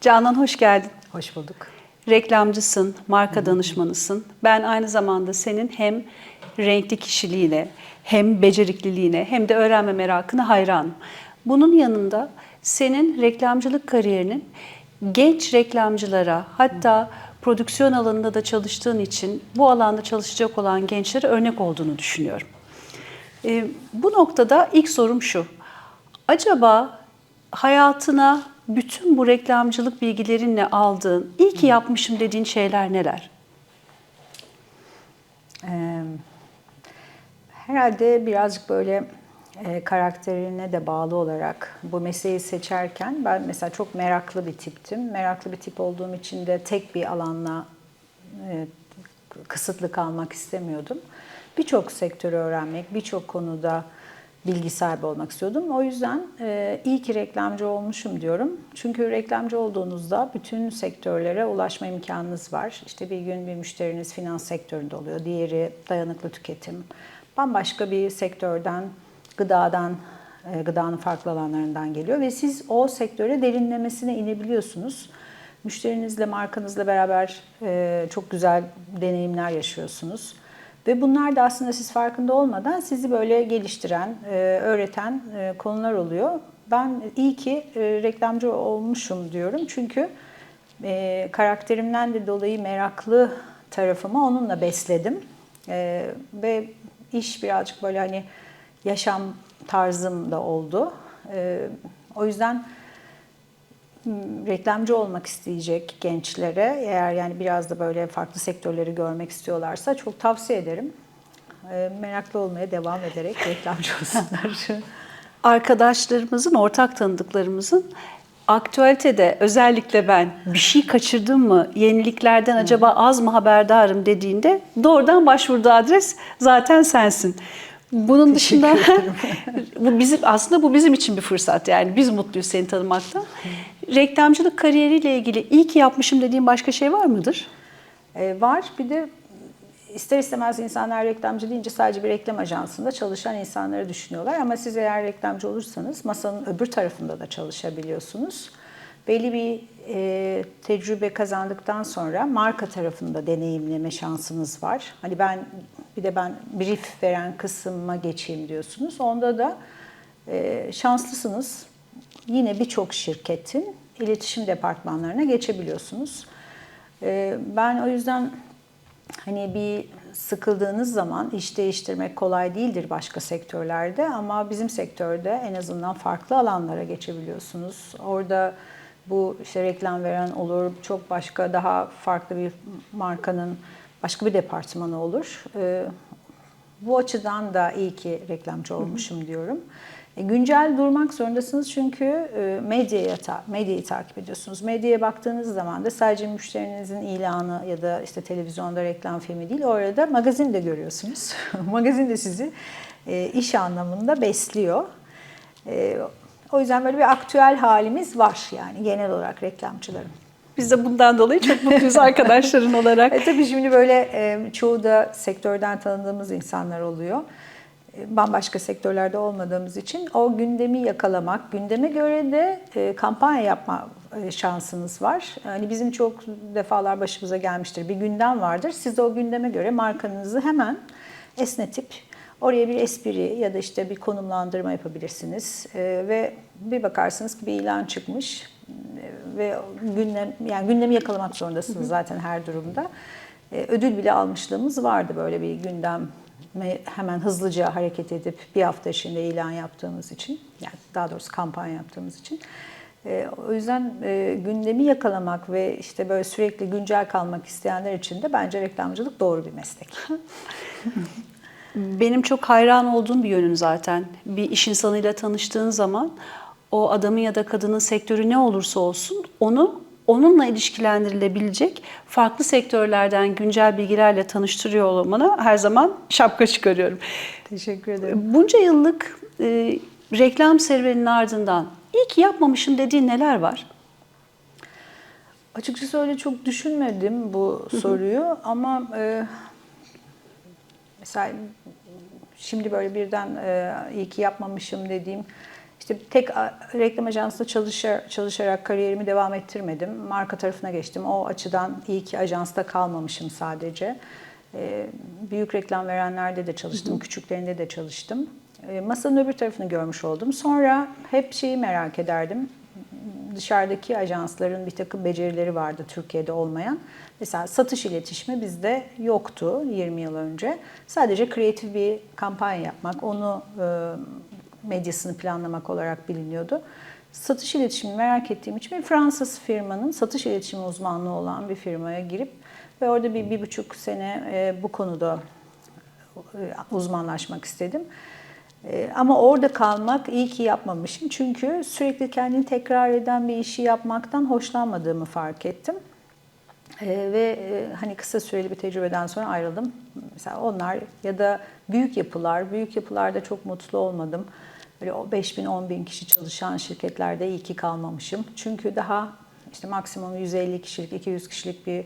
Canan hoş geldin. Hoş bulduk. Reklamcısın, marka danışmanısın. Ben aynı zamanda senin hem renkli kişiliğine, hem becerikliliğine, hem de öğrenme merakına hayranım. Bunun yanında senin reklamcılık kariyerinin genç reklamcılara, hatta prodüksiyon alanında da çalıştığın için bu alanda çalışacak olan gençlere örnek olduğunu düşünüyorum. Ee, bu noktada ilk sorum şu. Acaba hayatına bütün bu reklamcılık bilgilerinle aldığın, iyi ki yapmışım dediğin şeyler neler? Ee, herhalde birazcık böyle e, karakterine de bağlı olarak bu mesleği seçerken ben mesela çok meraklı bir tiptim. Meraklı bir tip olduğum için de tek bir alanla e, kısıtlı kalmak istemiyordum. Birçok sektörü öğrenmek, birçok konuda bilgi sahibi olmak istiyordum. O yüzden e, iyi ki reklamcı olmuşum diyorum. Çünkü reklamcı olduğunuzda bütün sektörlere ulaşma imkanınız var. İşte bir gün bir müşteriniz finans sektöründe oluyor, diğeri dayanıklı tüketim. Bambaşka bir sektörden, gıdadan, e, gıdanın farklı alanlarından geliyor ve siz o sektöre derinlemesine inebiliyorsunuz. Müşterinizle, markanızla beraber e, çok güzel deneyimler yaşıyorsunuz. Ve bunlar da aslında siz farkında olmadan sizi böyle geliştiren, e, öğreten e, konular oluyor. Ben iyi ki e, reklamcı olmuşum diyorum. Çünkü karakterimden de dolayı meraklı tarafımı onunla besledim. Ve iş birazcık böyle hani yaşam tarzım da oldu. O yüzden reklamcı olmak isteyecek gençlere eğer yani biraz da böyle farklı sektörleri görmek istiyorlarsa çok tavsiye ederim. E, meraklı olmaya devam ederek reklamcı olsunlar. Arkadaşlarımızın, ortak tanıdıklarımızın aktüalitede özellikle ben bir şey kaçırdım mı, yeniliklerden acaba az mı haberdarım dediğinde doğrudan başvurduğu adres zaten sensin. Bunun dışında bu bizim aslında bu bizim için bir fırsat yani biz mutluyuz seni tanımaktan. Reklamcılık kariyeriyle ilgili iyi ki yapmışım dediğin başka şey var mıdır? E, var bir de ister istemez insanlar reklamcı deyince sadece bir reklam ajansında çalışan insanları düşünüyorlar. Ama siz eğer reklamcı olursanız masanın öbür tarafında da çalışabiliyorsunuz. Belli bir e, tecrübe kazandıktan sonra marka tarafında deneyimleme şansınız var. Hani ben bir de ben brief veren kısma geçeyim diyorsunuz. Onda da e, şanslısınız. Yine birçok şirketin iletişim departmanlarına geçebiliyorsunuz. E, ben o yüzden Hani bir sıkıldığınız zaman iş değiştirmek kolay değildir başka sektörlerde ama bizim sektörde en azından farklı alanlara geçebiliyorsunuz. Orada bu işte reklam veren olur, çok başka daha farklı bir markanın başka bir departmanı olur. Ee, bu açıdan da iyi ki reklamcı olmuşum diyorum. E, güncel durmak zorundasınız çünkü e, medyaya medyayı takip ediyorsunuz. Medyaya baktığınız zaman da sadece müşterinizin ilanı ya da işte televizyonda reklam filmi değil, orada magazin de görüyorsunuz. magazin de sizi e, iş anlamında besliyor. O yüzden böyle bir aktüel halimiz var yani genel olarak reklamcıların. Biz de bundan dolayı çok mutluyuz arkadaşların olarak. E tabii şimdi böyle çoğu da sektörden tanıdığımız insanlar oluyor. E, bambaşka sektörlerde olmadığımız için o gündemi yakalamak, gündeme göre de e, kampanya yapma e, şansınız var. Yani bizim çok defalar başımıza gelmiştir. Bir gündem vardır. Siz de o gündeme göre markanızı hemen esnetip oraya bir espri ya da işte bir konumlandırma yapabilirsiniz. Ve bir bakarsınız ki bir ilan çıkmış ve gündem yani gündemi yakalamak zorundasınız zaten her durumda. Ödül bile almışlığımız vardı böyle bir gündem hemen hızlıca hareket edip bir hafta içinde ilan yaptığımız için, yani daha doğrusu kampanya yaptığımız için. E, o yüzden e, gündemi yakalamak ve işte böyle sürekli güncel kalmak isteyenler için de bence reklamcılık doğru bir meslek. Benim çok hayran olduğum bir yönüm zaten. Bir iş insanıyla tanıştığın zaman o adamın ya da kadının sektörü ne olursa olsun onu onunla ilişkilendirilebilecek farklı sektörlerden güncel bilgilerle tanıştırıyor olmana her zaman şapka çıkarıyorum. Teşekkür ederim. Bunca yıllık e, reklam serüveninin ardından ilk yapmamışım dediğin neler var? Açıkçası öyle çok düşünmedim bu soruyu ama e, mesela şimdi böyle birden e, iyi ki yapmamışım dediğim İşte tek reklam ajansında çalışa- çalışarak kariyerimi devam ettirmedim. Marka tarafına geçtim. O açıdan iyi ki ajansta kalmamışım sadece. Ee, büyük reklam verenlerde de çalıştım, küçüklerinde de çalıştım. Ee, masanın öbür tarafını görmüş oldum. Sonra hep şeyi merak ederdim. Dışarıdaki ajansların bir takım becerileri vardı Türkiye'de olmayan. Mesela satış iletişimi bizde yoktu 20 yıl önce. Sadece kreatif bir kampanya yapmak, onu e, medyasını planlamak olarak biliniyordu. Satış iletişimini merak ettiğim için bir Fransız firmanın satış iletişimi uzmanlığı olan bir firmaya girip ve orada bir, bir buçuk sene e, bu konuda e, uzmanlaşmak istedim. E, Ama orada kalmak iyi ki yapmamışım. Çünkü sürekli kendini tekrar eden bir işi yapmaktan hoşlanmadığımı fark ettim. E, ve e, hani kısa süreli bir tecrübeden sonra ayrıldım. Mesela onlar ya da büyük yapılar, büyük yapılarda çok mutlu olmadım. Böyle o 5 bin, 10 bin kişi çalışan şirketlerde iyi ki kalmamışım. Çünkü daha işte maksimum 150 kişilik, 200 kişilik bir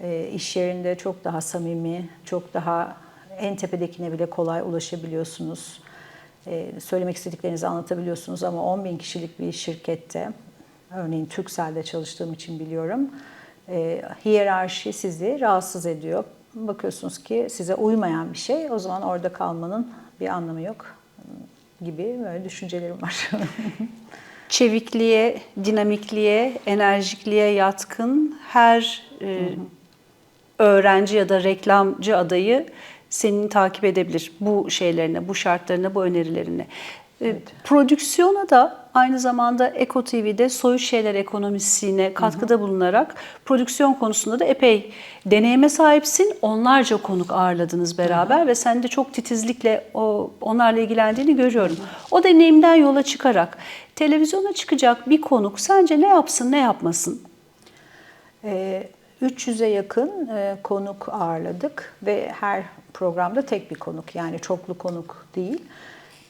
e, iş yerinde çok daha samimi, çok daha en tepedekine bile kolay ulaşabiliyorsunuz. E, söylemek istediklerinizi anlatabiliyorsunuz ama 10 bin kişilik bir şirkette, örneğin Turkcell'de çalıştığım için biliyorum, e, hiyerarşi sizi rahatsız ediyor. Bakıyorsunuz ki size uymayan bir şey, o zaman orada kalmanın bir anlamı yok gibi böyle düşüncelerim var. Çevikliğe, dinamikliğe, enerjikliğe yatkın her e, öğrenci ya da reklamcı adayı senin takip edebilir bu şeylerine, bu şartlarına, bu önerilerine. E, Prodüksiyona da aynı zamanda Eko TV'de soyut şeyler ekonomisine katkıda bulunarak prodüksiyon konusunda da epey deneyime sahipsin. Onlarca konuk ağırladınız beraber ve sen de çok titizlikle o onlarla ilgilendiğini görüyorum. O deneyimden yola çıkarak televizyona çıkacak bir konuk sence ne yapsın, ne yapmasın? Ee, 300'e yakın e, konuk ağırladık ve her programda tek bir konuk yani çoklu konuk değil.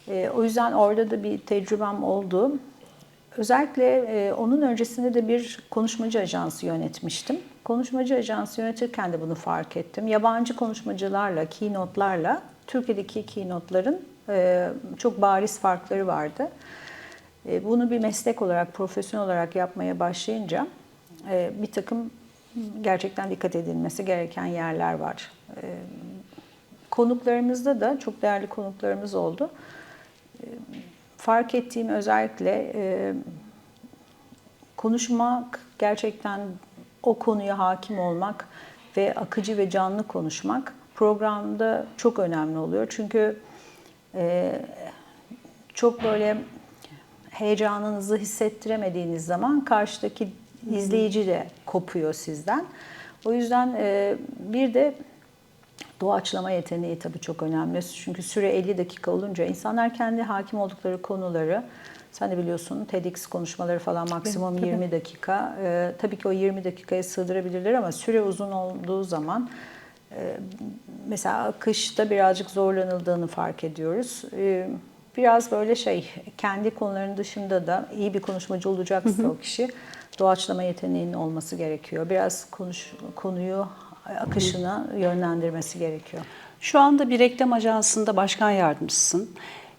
E, o yüzden orada da bir tecrübem oldu. Özellikle e, onun öncesinde de bir konuşmacı ajansı yönetmiştim. Konuşmacı ajansı yönetirken de bunu fark ettim. Yabancı konuşmacılarla, keynote'larla Türkiye'deki keynote'ların e, çok bariz farkları vardı. E, Bunu bir meslek olarak, profesyonel olarak yapmaya başlayınca bir takım gerçekten dikkat edilmesi gereken yerler var. Konuklarımızda da çok değerli konuklarımız oldu. Fark ettiğim özellikle e, konuşmak, gerçekten o konuya hakim olmak ve akıcı ve canlı konuşmak programda çok önemli oluyor. Çünkü e, çok böyle heyecanınızı hissettiremediğiniz zaman karşıdaki izleyici de kopuyor sizden. O yüzden e, bir de doğaçlama yeteneği tabii çok önemli. Çünkü süre 50 dakika olunca insanlar kendi hakim oldukları konuları sen de biliyorsun TEDx konuşmaları falan maksimum 20 dakika. E, tabii ki o 20 dakikaya sığdırabilirler ama süre uzun olduğu zaman e, mesela akışta birazcık zorlanıldığını fark ediyoruz. E, biraz böyle şey kendi konularının dışında da iyi bir konuşmacı olacaksa o kişi doğaçlama yeteneğinin olması gerekiyor. Biraz konuş, konuyu akışına yönlendirmesi gerekiyor. Şu anda bir reklam ajansında başkan yardımcısın.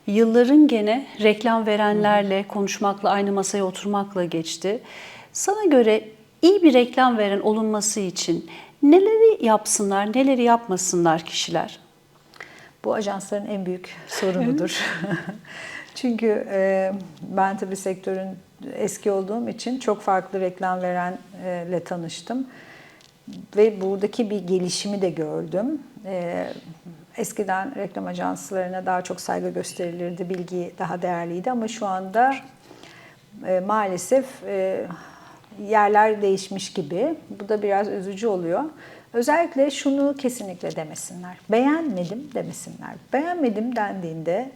Yılların gene reklam verenlerle konuşmakla, aynı masaya oturmakla geçti. Sana göre iyi bir reklam veren olunması için neleri yapsınlar, neleri yapmasınlar kişiler? Bu ajansların en büyük sorunudur. Çünkü e, ben tabii sektörün eski olduğum için çok farklı reklam verenle tanıştım. Ve buradaki bir gelişimi de gördüm. E, eskiden reklam ajanslarına daha çok saygı gösterilirdi, bilgi daha değerliydi ama şu anda e, maalesef e, yerler değişmiş gibi. Bu da biraz üzücü oluyor. Özellikle şunu kesinlikle demesinler. Beğenmedim demesinler. Beğenmedim dendiğinde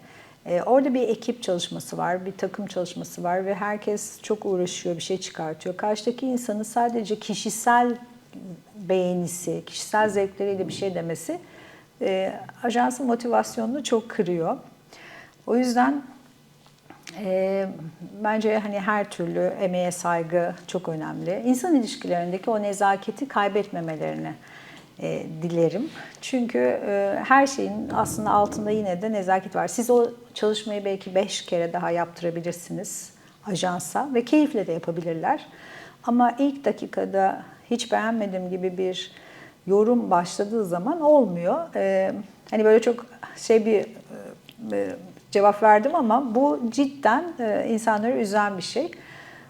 e, orada bir ekip çalışması var, bir takım çalışması var ve herkes çok uğraşıyor, bir şey çıkartıyor. Karşıdaki insanı sadece kişisel beğenisi, kişisel zevkleriyle bir şey demesi e, ajansın motivasyonunu çok kırıyor. O yüzden e, bence hani her türlü emeğe saygı çok önemli. İnsan ilişkilerindeki o nezaketi kaybetmemelerini e, dilerim. Çünkü e, her şeyin aslında altında yine de nezaket var. Siz o çalışmayı belki beş kere daha yaptırabilirsiniz ajansa ve keyifle de yapabilirler. Ama ilk dakikada hiç beğenmedim gibi bir yorum başladığı zaman olmuyor. Ee, hani böyle çok şey bir e, cevap verdim ama bu cidden e, insanları üzen bir şey.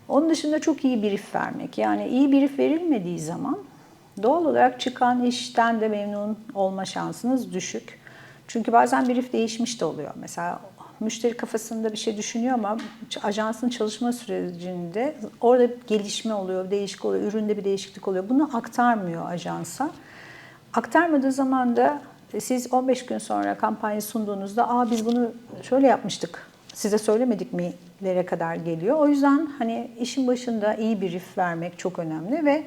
Onun dışında çok iyi brief vermek. Yani iyi brief verilmediği zaman doğal olarak çıkan işten de memnun olma şansınız düşük. Çünkü bazen brief değişmiş de oluyor. Mesela müşteri kafasında bir şey düşünüyor ama ajansın çalışma sürecinde orada gelişme oluyor, değişik oluyor, üründe bir değişiklik oluyor. Bunu aktarmıyor ajansa. Aktarmadığı zaman da e, siz 15 gün sonra kampanya sunduğunuzda aa biz bunu şöyle yapmıştık, size söylemedik mi lere kadar geliyor. O yüzden hani işin başında iyi bir brief vermek çok önemli ve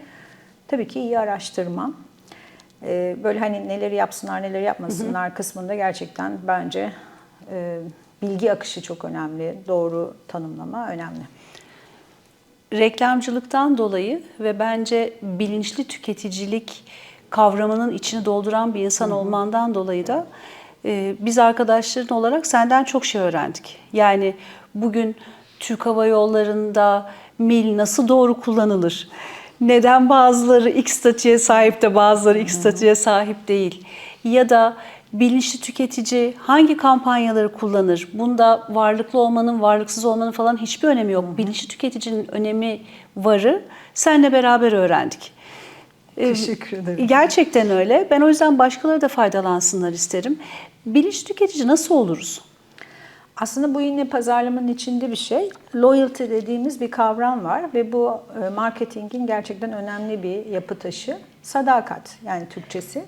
tabii ki iyi araştırma. Böyle hani neleri yapsınlar, neleri yapmasınlar kısmında gerçekten bence bilgi akışı çok önemli, doğru tanımlama önemli. reklamcılıktan dolayı ve bence bilinçli tüketicilik kavramının içini dolduran bir insan olmandan dolayı da e, biz arkadaşların olarak senden çok şey öğrendik. Yani bugün Türk Hava Yolları'nda mil nasıl doğru kullanılır? Neden bazıları X statüye sahip de bazıları X statüye sahip değil? Ya da bilinçli tüketici hangi kampanyaları kullanır? Bunda varlıklı olmanın, varlıksız olmanın falan hiçbir önemi yok. Bilinçli tüketicinin önemi varı senle beraber öğrendik. Ee, Teşekkür ederim. Gerçekten öyle. Ben o yüzden başkaları da faydalansınlar isterim. Bilinçli tüketici nasıl oluruz? Aslında bu yine pazarlamanın içinde bir şey. Loyalty dediğimiz bir kavram var ve bu e, marketingin gerçekten önemli bir yapı taşı. Sadakat yani Türkçesi.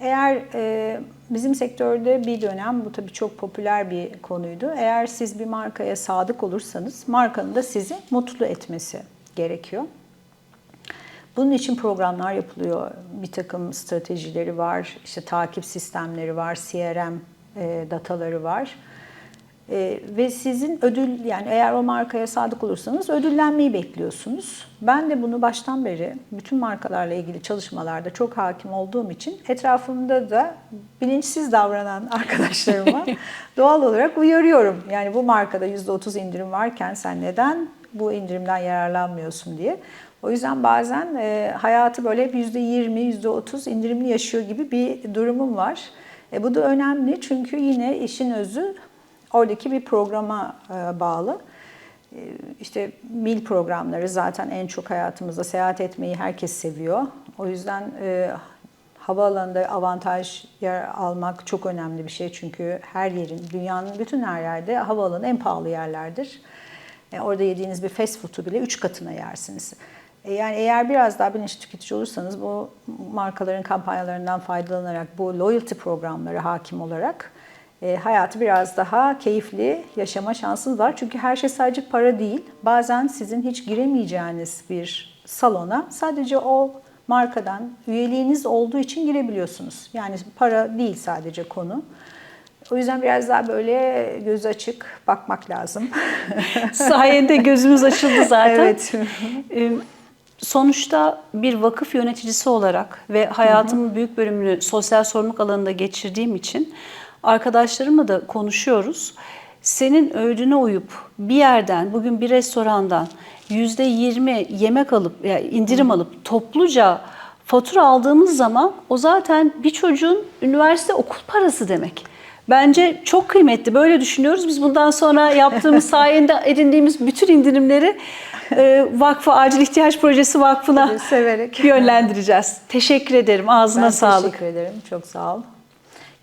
Eğer e, bizim sektörde bir dönem bu tabii çok popüler bir konuydu. Eğer siz bir markaya sadık olursanız markanın da sizi mutlu etmesi gerekiyor. Bunun için programlar yapılıyor. Bir takım stratejileri var, işte takip sistemleri var, CRM e, dataları var. E, ve sizin ödül yani eğer o markaya sadık olursanız ödüllenmeyi bekliyorsunuz. Ben de bunu baştan beri bütün markalarla ilgili çalışmalarda çok hakim olduğum için etrafımda da bilinçsiz davranan arkadaşlarıma doğal olarak uyarıyorum. Yani bu markada %30 indirim varken sen neden bu indirimden yararlanmıyorsun diye. O yüzden bazen e, hayatı böyle hep %20, %30 indirimli yaşıyor gibi bir durumum var. E, bu da önemli çünkü yine işin özü oradaki bir programa e, bağlı. E, işte mil programları zaten en çok hayatımızda seyahat etmeyi herkes seviyor. O yüzden e, havaalanında avantaj yer almak çok önemli bir şey. Çünkü her yerin, dünyanın bütün her yerde havaalanı en pahalı yerlerdir. Orada yediğiniz bir fast food'u bile 3 katına yersiniz. Yani eğer biraz daha bilinçli tüketici olursanız bu markaların kampanyalarından faydalanarak bu loyalty programları hakim olarak e, hayatı biraz daha keyifli yaşama şansınız var. Çünkü her şey sadece para değil. Bazen sizin hiç giremeyeceğiniz bir salona sadece o markadan üyeliğiniz olduğu için girebiliyorsunuz. Yani para değil sadece konu. O yüzden biraz daha böyle göz açık bakmak lazım. Sayende gözümüz açıldı zaten. Evet. Ee, Sonuçta bir vakıf yöneticisi olarak ve hayatımın büyük bölümünü sosyal sorumluluk alanında geçirdiğim için arkadaşlarımla da konuşuyoruz. Senin öğüdüne uyup bir yerden, bugün bir restorandan yüzde yirmi yemek alıp, yani indirim alıp topluca fatura aldığımız zaman o zaten bir çocuğun üniversite okul parası demek. Bence çok kıymetli. Böyle düşünüyoruz. Biz bundan sonra yaptığımız sayende edindiğimiz bütün indirimleri e, Vakfı Acil İhtiyaç Projesi Vakfı'na severek. yönlendireceğiz. Teşekkür ederim. Ağzına Ben sağlık. teşekkür ederim. Çok sağ ol.